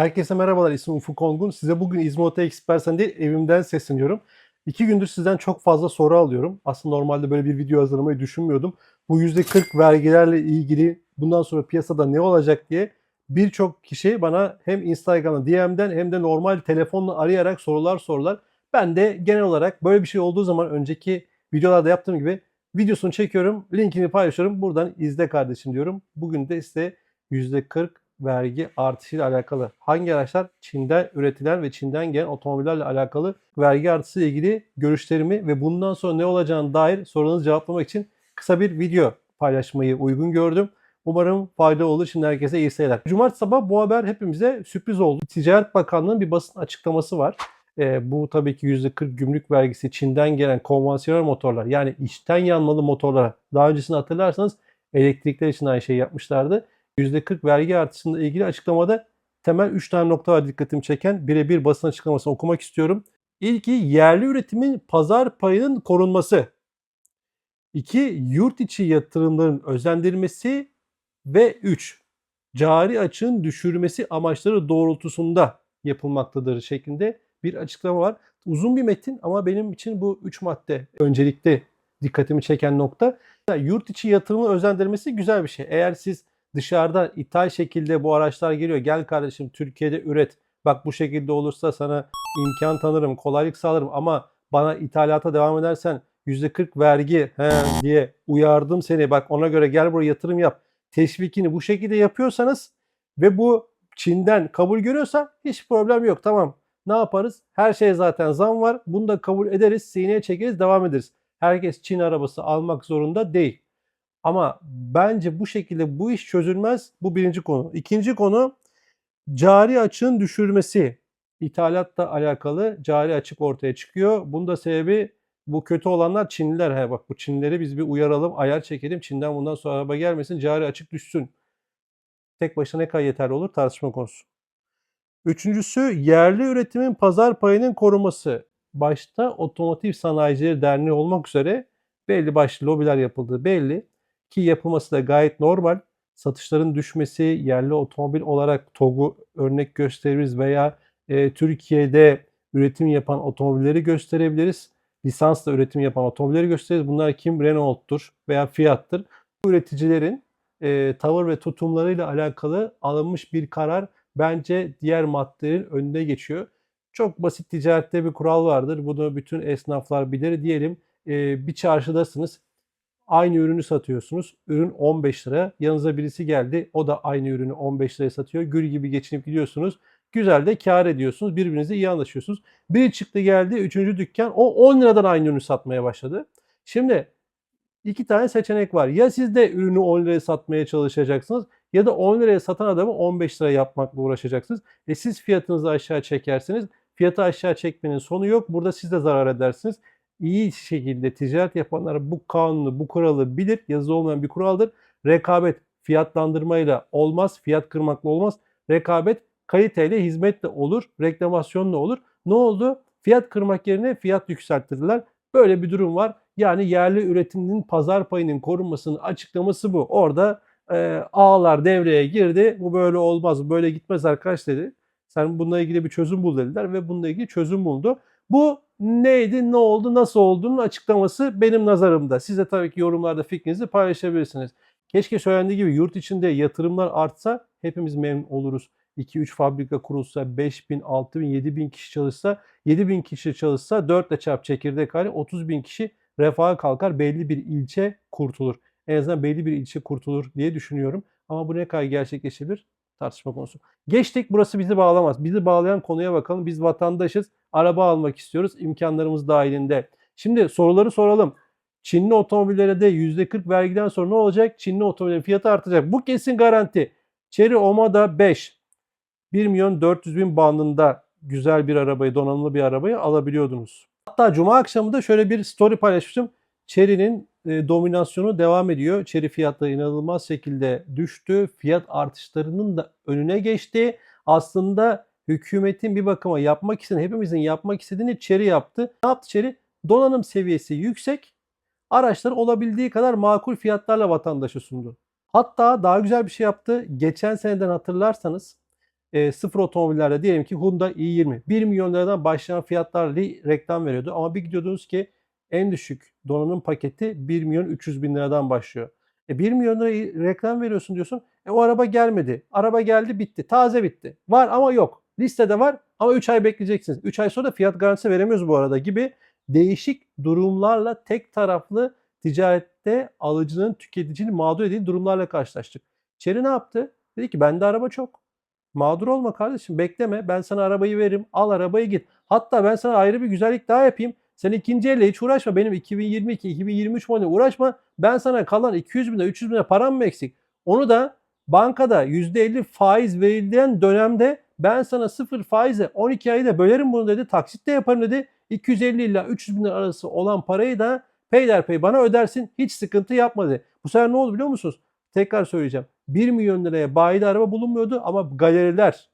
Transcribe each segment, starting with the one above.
Herkese merhabalar. İsmim Ufuk Ongun. Size bugün İzmota Expert'ten değil evimden sesleniyorum. İki gündür sizden çok fazla soru alıyorum. Aslında normalde böyle bir video hazırlamayı düşünmüyordum. Bu %40 vergilerle ilgili bundan sonra piyasada ne olacak diye birçok kişi bana hem Instagram'da DM'den hem de normal telefonla arayarak sorular sordular. Ben de genel olarak böyle bir şey olduğu zaman önceki videolarda yaptığım gibi videosunu çekiyorum, linkini paylaşıyorum. Buradan izle kardeşim diyorum. Bugün de size %40 vergi artışıyla alakalı hangi araçlar Çin'den üretilen ve Çin'den gelen otomobillerle alakalı vergi artışı ile ilgili görüşlerimi ve bundan sonra ne olacağına dair sorularınızı cevaplamak için kısa bir video paylaşmayı uygun gördüm. Umarım fayda olur. Şimdi herkese iyi seyirler. Cumartesi sabah bu haber hepimize sürpriz oldu. Ticaret Bakanlığı'nın bir basın açıklaması var. E, bu tabii ki %40 gümrük vergisi Çin'den gelen konvansiyonel motorlar yani içten yanmalı motorlara daha öncesini hatırlarsanız elektrikler için aynı şeyi yapmışlardı. %40 vergi artışıyla ilgili açıklamada temel 3 tane nokta var dikkatimi çeken. Birebir basın açıklamasını okumak istiyorum. İlki yerli üretimin pazar payının korunması. İki, yurt içi yatırımların özendirilmesi. Ve 3. Cari açığın düşürmesi amaçları doğrultusunda yapılmaktadır şeklinde bir açıklama var. Uzun bir metin ama benim için bu 3 madde öncelikle dikkatimi çeken nokta. Yurt içi yatırımın özendirilmesi güzel bir şey. Eğer siz dışarıdan ithal şekilde bu araçlar geliyor. Gel kardeşim Türkiye'de üret. Bak bu şekilde olursa sana imkan tanırım, kolaylık sağlarım ama bana ithalata devam edersen %40 vergi he, diye uyardım seni. Bak ona göre gel buraya yatırım yap. Teşvikini bu şekilde yapıyorsanız ve bu Çin'den kabul görüyorsa hiç problem yok. Tamam. Ne yaparız? Her şey zaten zam var. Bunu da kabul ederiz. Sineye çekeriz, devam ederiz. Herkes Çin arabası almak zorunda değil. Ama bence bu şekilde bu iş çözülmez. Bu birinci konu. İkinci konu cari açığın düşürmesi. İthalatla alakalı cari açık ortaya çıkıyor. Bunun da sebebi bu kötü olanlar Çinliler. He bak bu Çinlileri biz bir uyaralım, ayar çekelim. Çin'den bundan sonra araba gelmesin, cari açık düşsün. Tek başına ne kadar yeterli olur tartışma konusu. Üçüncüsü yerli üretimin pazar payının korunması. Başta Otomotiv Sanayicileri Derneği olmak üzere belli başlı lobiler yapıldığı belli ki yapılması da gayet normal. Satışların düşmesi, yerli otomobil olarak TOG'u örnek gösteririz veya e, Türkiye'de üretim yapan otomobilleri gösterebiliriz. Lisansla üretim yapan otomobilleri gösteririz. Bunlar kim? Renault'tur veya Fiat'tır. Bu üreticilerin e, tavır ve tutumlarıyla alakalı alınmış bir karar bence diğer maddelerin önüne geçiyor. Çok basit ticarette bir kural vardır. Bunu bütün esnaflar bilir. Diyelim e, bir çarşıdasınız Aynı ürünü satıyorsunuz. Ürün 15 lira. Yanınıza birisi geldi. O da aynı ürünü 15 liraya satıyor. Gül gibi geçinip gidiyorsunuz. Güzel de kar ediyorsunuz. Birbirinizle iyi anlaşıyorsunuz. Biri çıktı geldi. Üçüncü dükkan o 10 liradan aynı ürünü satmaya başladı. Şimdi iki tane seçenek var. Ya siz de ürünü 10 liraya satmaya çalışacaksınız ya da 10 liraya satan adamı 15 liraya yapmakla uğraşacaksınız. E siz fiyatınızı aşağı çekersiniz. Fiyatı aşağı çekmenin sonu yok. Burada siz de zarar edersiniz iyi şekilde ticaret yapanlar bu kanunu, bu kuralı bilir. Yazılı olmayan bir kuraldır. Rekabet fiyatlandırmayla olmaz, fiyat kırmakla olmaz. Rekabet kaliteyle, hizmetle olur, reklamasyonla olur. Ne oldu? Fiyat kırmak yerine fiyat yükselttirdiler. Böyle bir durum var. Yani yerli üretimin pazar payının korunmasının açıklaması bu. Orada e, ağlar devreye girdi. Bu böyle olmaz, böyle gitmez arkadaş dedi. Sen bununla ilgili bir çözüm bul dediler ve bununla ilgili çözüm buldu. Bu neydi, ne oldu, nasıl olduğunun açıklaması benim nazarımda. Siz de tabii ki yorumlarda fikrinizi paylaşabilirsiniz. Keşke söylendiği gibi yurt içinde yatırımlar artsa hepimiz memnun oluruz. 2-3 fabrika kurulsa, 5 bin, 6 bin, 7 bin kişi çalışsa, 7 bin kişi çalışsa 4 ile çarp çekirdek hali 30 bin kişi refaha kalkar. Belli bir ilçe kurtulur. En azından belli bir ilçe kurtulur diye düşünüyorum. Ama bu ne kadar gerçekleşebilir? Tartışma konusu. Geçtik burası bizi bağlamaz. Bizi bağlayan konuya bakalım. Biz vatandaşız. Araba almak istiyoruz. İmkanlarımız dahilinde. Şimdi soruları soralım. Çinli otomobillere de %40 vergiden sonra ne olacak? Çinli otomobillerin fiyatı artacak. Bu kesin garanti. Chery Omada 5. 1 milyon 400 bin bandında güzel bir arabayı, donanımlı bir arabayı alabiliyordunuz. Hatta cuma akşamı da şöyle bir story paylaşmıştım. Chery'nin e, dominasyonu devam ediyor. Çeri fiyatları inanılmaz şekilde düştü. Fiyat artışlarının da önüne geçti. Aslında hükümetin bir bakıma yapmak istediğini, hepimizin yapmak istediğini Çeri yaptı. Ne yaptı Çeri? Donanım seviyesi yüksek. Araçları olabildiği kadar makul fiyatlarla vatandaşa sundu. Hatta daha güzel bir şey yaptı. Geçen seneden hatırlarsanız e, sıfır otomobillerde diyelim ki Hyundai i20 1 milyon liradan başlayan fiyatlarla reklam veriyordu. Ama bir gidiyordunuz ki en düşük donanım paketi 1 milyon 300 bin liradan başlıyor. E 1 milyon lira reklam veriyorsun diyorsun. E o araba gelmedi. Araba geldi bitti. Taze bitti. Var ama yok. Listede var ama 3 ay bekleyeceksiniz. 3 ay sonra da fiyat garantisi veremiyoruz bu arada gibi değişik durumlarla tek taraflı ticarette alıcının tüketicinin mağdur edildiği durumlarla karşılaştık. Çeri ne yaptı? Dedi ki bende araba çok. Mağdur olma kardeşim bekleme ben sana arabayı veririm al arabayı git. Hatta ben sana ayrı bir güzellik daha yapayım. Sen ikinci elle hiç uğraşma benim 2022-2023 modeli uğraşma. Ben sana kalan 200 bin lira 300 bin param mı eksik? Onu da bankada %50 faiz verildiğin dönemde ben sana sıfır faizle 12 ayda bölerim bunu dedi. Taksitle yaparım dedi. 250 ile 300 bin arası olan parayı da peyderpey bana ödersin. Hiç sıkıntı yapma dedi. Bu sefer ne oldu biliyor musunuz? Tekrar söyleyeceğim. 1 milyon liraya bayide araba bulunmuyordu ama galeriler,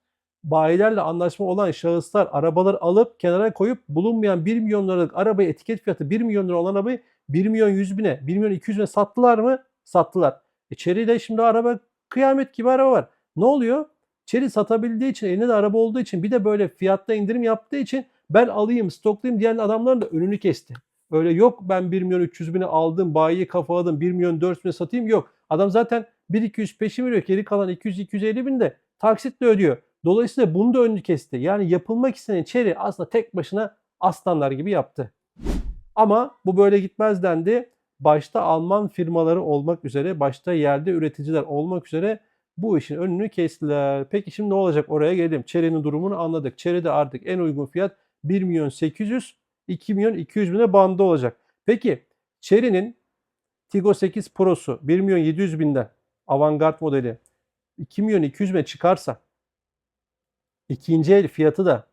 bayilerle anlaşma olan şahıslar arabaları alıp kenara koyup bulunmayan 1 milyon liralık arabayı etiket fiyatı 1 milyon lira olan arabayı 1 milyon 100 bine, 1 milyon 200 bine sattılar mı? Sattılar. E Chery'de şimdi araba kıyamet gibi araba var. Ne oluyor? Chery satabildiği için, elinde de araba olduğu için bir de böyle fiyatta indirim yaptığı için ben alayım, stoklayayım diyen adamların da önünü kesti. Öyle yok ben 1 milyon 300 bine aldım, bayiyi kafaladım, 1 milyon 400 bine satayım yok. Adam zaten 1-200 peşin veriyor. Geri kalan 200-250 bin de taksitle ödüyor. Dolayısıyla bunu da önünü kesti. Yani yapılmak istenen Chery aslında tek başına aslanlar gibi yaptı. Ama bu böyle gitmez dendi. Başta Alman firmaları olmak üzere, başta yerde üreticiler olmak üzere bu işin önünü kestiler. Peki şimdi ne olacak oraya gelelim. Chery'nin durumunu anladık. Chery'de artık en uygun fiyat 1 milyon 800, 2 milyon 200 bine bandı olacak. Peki Chery'nin Tiggo 8 Pro'su 1 milyon 700 binden avantgard modeli 2 milyon 200 bine çıkarsa ikinci el fiyatı da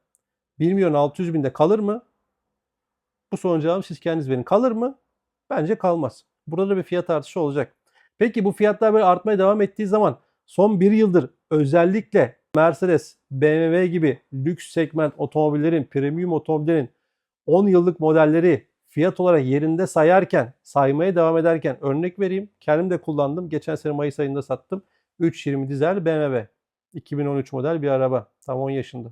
1 milyon 600 binde kalır mı? Bu sorunun cevabını siz kendiniz verin. Kalır mı? Bence kalmaz. Burada da bir fiyat artışı olacak. Peki bu fiyatlar böyle artmaya devam ettiği zaman son bir yıldır özellikle Mercedes, BMW gibi lüks segment otomobillerin, premium otomobillerin 10 yıllık modelleri fiyat olarak yerinde sayarken, saymaya devam ederken örnek vereyim. Kendim de kullandım. Geçen sene Mayıs ayında sattım. 320 dizel BMW. 2013 model bir araba. Tam 10 yaşında.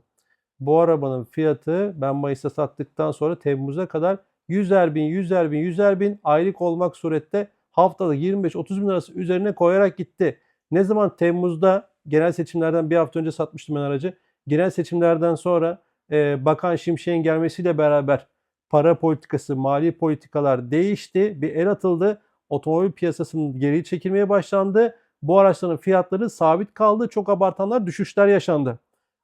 Bu arabanın fiyatı ben Mayıs'ta sattıktan sonra Temmuz'a kadar 100'er bin, 100'er bin, 100'er bin aylık olmak surette haftada 25-30 bin arası üzerine koyarak gitti. Ne zaman Temmuz'da genel seçimlerden bir hafta önce satmıştım ben aracı. Genel seçimlerden sonra e, Bakan Şimşek'in gelmesiyle beraber para politikası, mali politikalar değişti. Bir el atıldı. Otomobil piyasasının geri çekilmeye başlandı. Bu araçların fiyatları sabit kaldı. Çok abartanlar düşüşler yaşandı.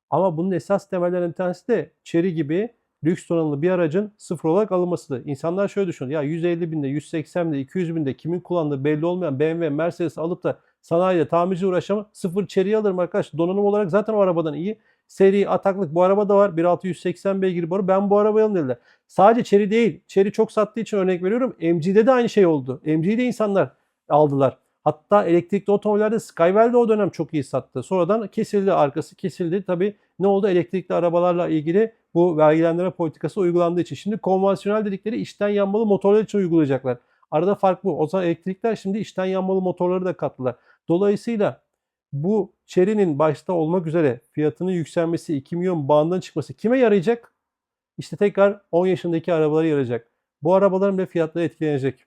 Ama bunun esas temellerinden bir tanesi de Chery gibi lüks donanımlı bir aracın sıfır olarak alınmasıdır. İnsanlar şöyle düşünüyor. Ya 150 binde, 180 binde, 200 binde kimin kullandığı belli olmayan BMW, Mercedes alıp da sanayide tamirci uğraşamam. Sıfır Chery'yi alırım arkadaş. Donanım olarak zaten o arabadan iyi. Seri ataklık bu araba da var. 1.680 beygir boru. Ben bu arabayı alayım dediler. Sadece Chery değil. Chery çok sattığı için örnek veriyorum. MG'de de aynı şey oldu. MG'de insanlar aldılar. Hatta elektrikli otomobillerde Skywell de o dönem çok iyi sattı. Sonradan kesildi arkası kesildi. Tabii ne oldu? Elektrikli arabalarla ilgili bu vergilendirme politikası uygulandığı için. Şimdi konvansiyonel dedikleri içten yanmalı motorlar için uygulayacaklar. Arada fark bu. O zaman elektrikler şimdi içten yanmalı motorları da kattılar. Dolayısıyla bu Chery'nin başta olmak üzere fiyatının yükselmesi, 2 milyon bandından çıkması kime yarayacak? İşte tekrar 10 yaşındaki arabalara yarayacak. Bu arabaların bile fiyatları etkilenecek.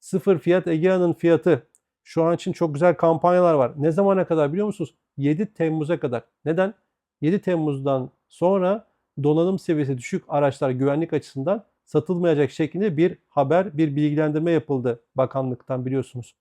Sıfır fiyat Egea'nın fiyatı şu an için çok güzel kampanyalar var. Ne zamana kadar biliyor musunuz? 7 Temmuz'a kadar. Neden? 7 Temmuz'dan sonra donanım seviyesi düşük araçlar güvenlik açısından satılmayacak şeklinde bir haber, bir bilgilendirme yapıldı bakanlıktan biliyorsunuz.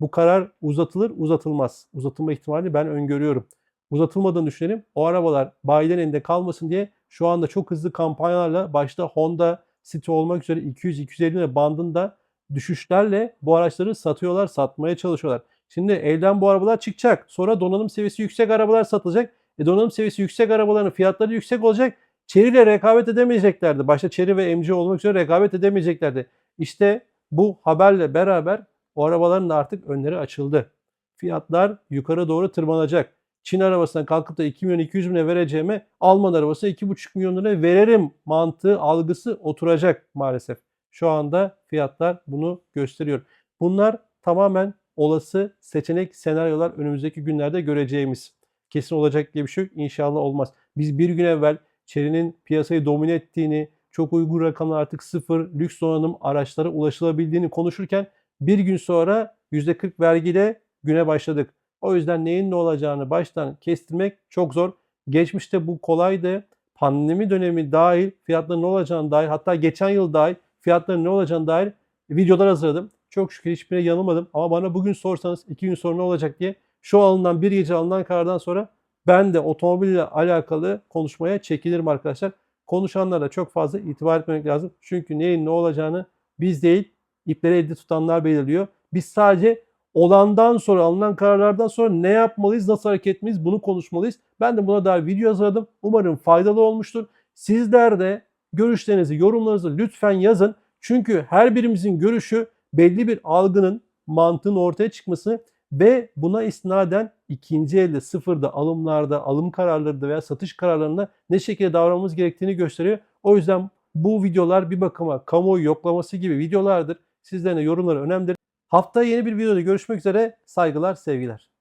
Bu karar uzatılır, uzatılmaz. Uzatılma ihtimali ben öngörüyorum. Uzatılmadığını düşünelim. O arabalar bayilerin elinde kalmasın diye şu anda çok hızlı kampanyalarla başta Honda City olmak üzere 200-250 lira bandında düşüşlerle bu araçları satıyorlar, satmaya çalışıyorlar. Şimdi elden bu arabalar çıkacak. Sonra donanım seviyesi yüksek arabalar satılacak. E donanım seviyesi yüksek arabaların fiyatları yüksek olacak. Chery ile rekabet edemeyeceklerdi. Başta Chery ve MG olmak üzere rekabet edemeyeceklerdi. İşte bu haberle beraber o arabaların da artık önleri açıldı. Fiyatlar yukarı doğru tırmanacak. Çin arabasına kalkıp da 2 milyon 200 bine vereceğime Alman arabasına 2,5 milyon lira veririm mantığı algısı oturacak maalesef. Şu anda fiyatlar bunu gösteriyor. Bunlar tamamen olası seçenek senaryolar önümüzdeki günlerde göreceğimiz. kesin olacak diye bir şey yok. İnşallah olmaz. Biz bir gün evvel Chery'nin piyasayı domine ettiğini, çok uygun rakamlar artık sıfır, lüks donanım araçlara ulaşılabildiğini konuşurken bir gün sonra %40 vergiyle güne başladık. O yüzden neyin ne olacağını baştan kestirmek çok zor. Geçmişte bu kolaydı. Pandemi dönemi dahil fiyatların ne olacağını dair hatta geçen yıl dahil fiyatların ne olacağını dair videolar hazırladım. Çok şükür hiçbirine yanılmadım. Ama bana bugün sorsanız iki gün sonra ne olacak diye şu alınan bir gece alınan karardan sonra ben de otomobille alakalı konuşmaya çekilirim arkadaşlar. Konuşanlara çok fazla itibar etmemek lazım. Çünkü neyin ne olacağını biz değil ipleri elde tutanlar belirliyor. Biz sadece olandan sonra alınan kararlardan sonra ne yapmalıyız, nasıl hareket etmeliyiz bunu konuşmalıyız. Ben de buna dair video hazırladım. Umarım faydalı olmuştur. Sizler de görüşlerinizi, yorumlarınızı lütfen yazın. Çünkü her birimizin görüşü belli bir algının, mantığın ortaya çıkması ve buna istinaden ikinci elde sıfırda alımlarda, alım kararlarında veya satış kararlarında ne şekilde davranmamız gerektiğini gösteriyor. O yüzden bu videolar bir bakıma kamuoyu yoklaması gibi videolardır. Sizlerin de yorumları önemlidir. Haftaya yeni bir videoda görüşmek üzere. Saygılar, sevgiler.